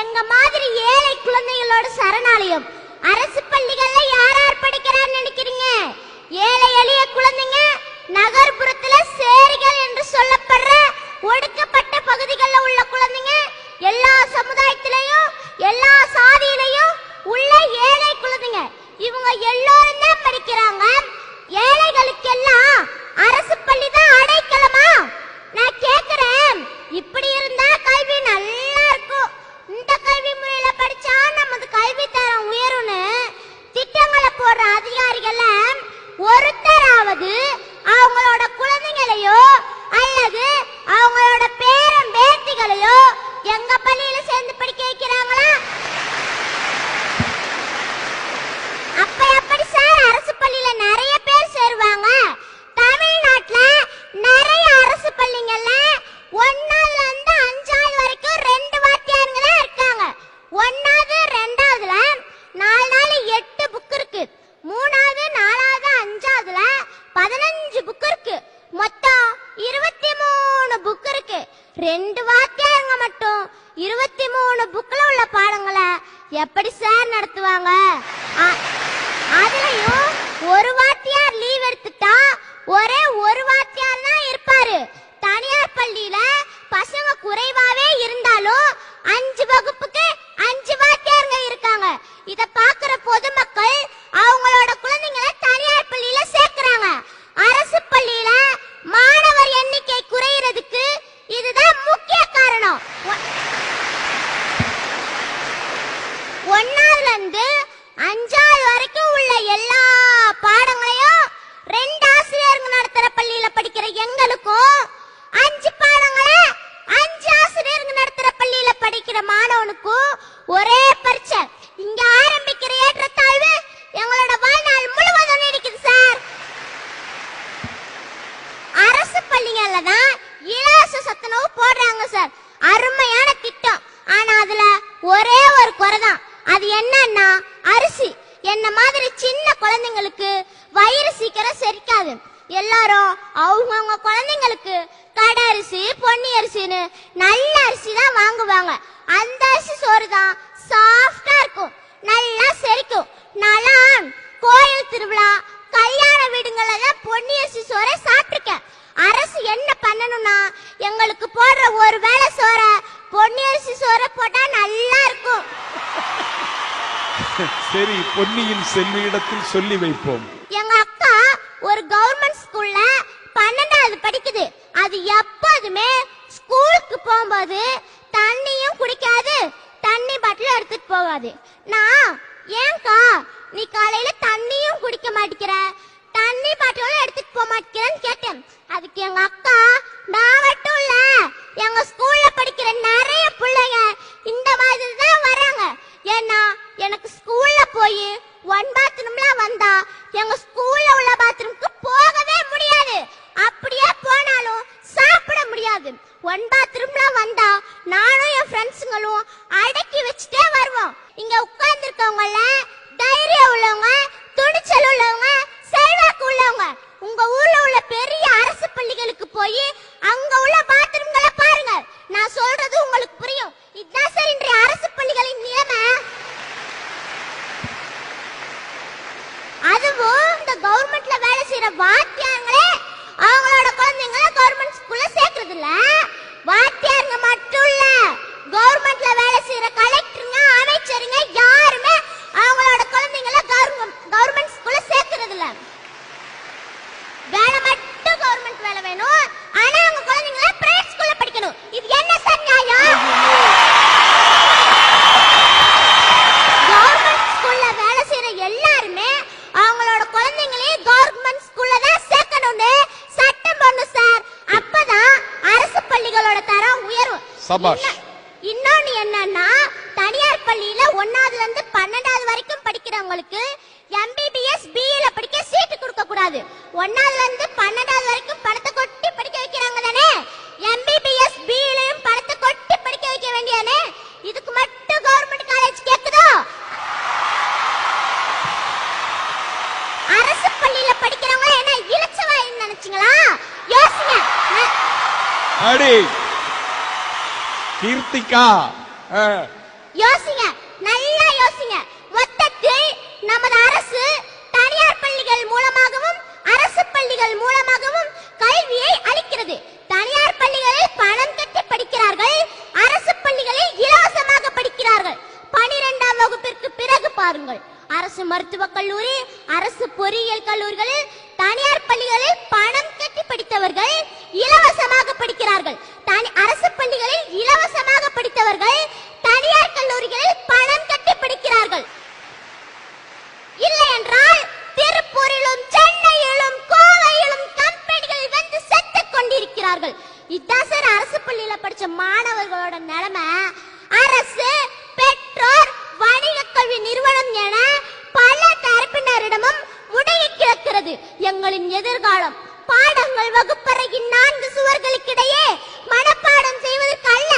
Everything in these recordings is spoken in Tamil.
எங்க மாதிரி ஏழை குழந்தைகளோட சரணாலயம். அரசு பள்ளிகள்ல யார் யார் படிக்கிறான்னு நினைக்கிறீங்க? ஏழை எளிய குழந்தைங்க நகர்ப்புறத்துல சேரிகள் என்று சொல்லப்படுற ஒடுக்கப்பட்ட பகுதிகளில் உள்ள குழந்தைங்க எல்லா சமுதாயத்திலையும் எல்லா சாதியிலையும் உள்ள ஏழை குழந்தைங்க இவங்க எல்லோரும் தான் படிக்கிறாங்க ஏழைகளுக்கெல்லாம் அரசு பள்ளி தான் அடைக்கலமா நான் கேக்குறேன் இப்படி இருந்தா கல்வி நல்லா இருக்கும் இந்த கல்வி முறையில படிச்சா நமது கல்வி தரம் உயரும்னு திட்டங்களை போடுற அதிகாரிகள ஒருத்தராவது அவங்களோட குழந்தைங்களையோ அல்லது அவங்களோட பேரன் பேத்திகளையோ எங்க பள்ளியில சேர்ந்து படிக்க வைக்கிறாங்களா? அப்ப எப்படி சார் அரசு பள்ளியில நிறைய பேர் சேருவாங்க? தமிழ்நாட்டுல நிறைய அரசு பள்ளிங்கள்ல ஒன்னாவதுல இருந்து அஞ்சாவது வரைக்கும் ரெண்டு வாத்தியாருங்களா இருக்காங்க. ஒன்னாவது ரெண்டாவதுல நாலு நாலு எட்டு புக் இருக்கு. மூணாவது நாலாவது அஞ்சாவதுல பதினஞ்சு புக் இருக்கு. மொத்தம் இருபத்தி மூணு புக் இருக்கு. ரெண்டு வாத்தியார் இருபத்தி மூணு புக்ல உள்ள பாடங்களை எப்படி சார் நடத்துவாங்க? அதுலயும் ஒரு வாத்தியார் லீவ் எடுத்துட்டா ஒரே ஒரு வாத்தியார் தான் இருப்பாரு. தனியார் பள்ளியில பசங்க குறைவாவே இருந்தாலும் அஞ்சு வகுப்புக்கு அஞ்சு வாத்தியாருங்க இருக்காங்க. இத பாக்குற பொதுமக்கள் அவங்களோட குழந்தைங்களை தனியார் பள்ளியில சேர்க்கறாங்க அரசு பள்ளியில மாணவர் எண்ணிக்கை குறையிறதுக்கு இதுதான் முக்கிய காரணம் ஒ- ஒன்னாவதுல இருந்து அஞ்சாவது வரைக்கும் உள்ள எல்லா பாடங்களையும் ரெண்டு ஆசிரியருங்க நடத்துற பள்ளியில படிக்கிற எங்களுக்கும் அஞ்சு பாடங்களை அஞ்சு ஆசிரியருங்க நடத்துற பள்ளியில படிக்கிற மாணவனுக்கும் ஒரே பரீட்சை இங்க ஆரம்பிக்கிற ஏற்றத்தாழ்வு எங்களோட வாழ்நாள் முழுவதும் நீடிக்குது சார். அரசு பள்ளிகள்ல தான் இலவச சத்துணவு போடுறாங்க சார். அருமையான திட்டம். ஆனா அதுல ஒரே ஒரு குறை தான். அது என்னன்னா அரிசி. என்ன மாதிரி சின்ன குழந்தைங்களுக்கு வயிறு சீக்கிரம் செரிக்காது. எல்லாரும் அவங்கவுங்க குழந்தைங்களுக்கு கடை அரிசி பொன்னி அரிசின்னு நல்ல அரிசி தான் வாங்குவாங்க. அந்த அரிசி சோறு தான் சாஃப்டா இருக்கும். நல்லா செரிக்கும். நல்லா கோயில் திருவிழா கல்யாண வீடுங்கள்ல தான் பொன்னி அரிசி சோறை சாப்பிட்டிருக்கேன். அரசு என்ன பண்ணணும்னா எங்களுக்கு போடுற ஒரு வேளை சோறை பொன்னி அரிசி சோறை போட்டா நல்லா இருக்கும். சரி பொன்னியின் செல்வியிடத்தில் சொல்லி வைப்போம். எங்க ஒரு கவர்மெண்ட் ஸ்கூல்ல பன்னெண்டாவது படிக்குது. அது எப்போதுமே ஸ்கூலுக்கு போகும்போது தண்ணியும் குடிக்காது. தண்ணி பாட்டில் எடுத்துட்டு போகாது. நான் ஏன்க்கா நீ காலையில தண்ணியும் குடிக்க மாட்டேங்கிற? தண்ணி பாட்டிலும் எடுத்துட்டு போக மாட்டேங்கிறேன்னு கேட்டேன். அதுக்கு எங்க அக்கா நான் மட்டும் இல்ல எங்க ஸ்கூல்ல படிக்கிற நிறைய பிள்ளைங்க இந்த மாதிரி தான் வராங்க. ஏன்னா எனக்கு ஸ்கூல்ல போய் ஒன் பாத்ரூம்ல வந்தா எங்க வாத்தி சபாஷ். இன்ன- இன்னொன்னு என்னன்னா தனியார் பள்ளியில ஒன்னாவதுல இருந்து பன்னெண்டாவது வரைக்கும் படிக்கிறவங்களுக்கு எம்பிபிஎஸ் பிஇல படிக்க சீட்டு கொடுக்க கூடாது. ஒன்னாவதுல இருந்து பன்னெண்டாவது வரைக்கும் பணத்தை கொட்டி படிக்க வைக்கிறாங்க தானே? எம்பிபிஎஸ் பிஇலையும் பணத்தை கொட்டி படிக்க வைக்க வேண்டியதானே? இதுக்கு மட்டும் கவர்மெண்ட் காலேஜ் கேக்குதோ? அரசு பள்ளியில படிக்கிறவங்க என்ன இலச்சவாயின்னு நினைச்சீங்களா? யோசிங்க. அடி. கீர்த்திகா. ஆ, யோசிங்க நல்லா யோசிங்க. மொத்தத்தில் நமது அரசு தனியார் பள்ளிகள் மூலமாகவும் அரசு பள்ளிகள் மூலமாகவும் கல்வியை அளிக்கிறது. தனியார் பள்ளிகளில் பணம் கட்டி படிக்கிறார்கள் அரசு பள்ளிகளில் இலவசமாக படிக்கிறார்கள். பனிரெண்டாம் வகுப்பிற்கு பிறகு பாருங்கள். அரசு மருத்துவக் கல்லூரி அரசு பொறியியல் கல்லூரிகளில் தனியார் பள்ளிகளில் பணம் கட்டி படித்தவர்கள் இலவசமாக படிக்கிறார்கள். மாணவர்களோட நிலைமை அரசு பெற்றோர் வணிக கல்வி நிறுவனம் என பல தரப்பினரிடமும் முடங்கி கிடக்கிறது. எங்களின் எதிர்காலம் பாடங்கள் வகுப்பறையின் நான்கு சுவர்களுக்கிடையே மனப்பாடம் செய்வதற்கு அல்ல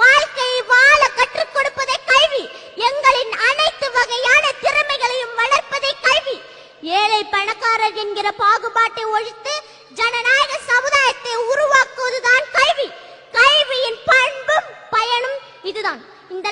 வாழ்க்கையை வாழ கற்றுக் கொடுப்பதே கல்வி. எங்களின் அனைத்து வகையான திறமைகளையும் வளர்ப்பதே கல்வி. ஏழை பணக்காரர் என்கிற பாகுபாட்டை ஒழித்து இதுதான் இந்த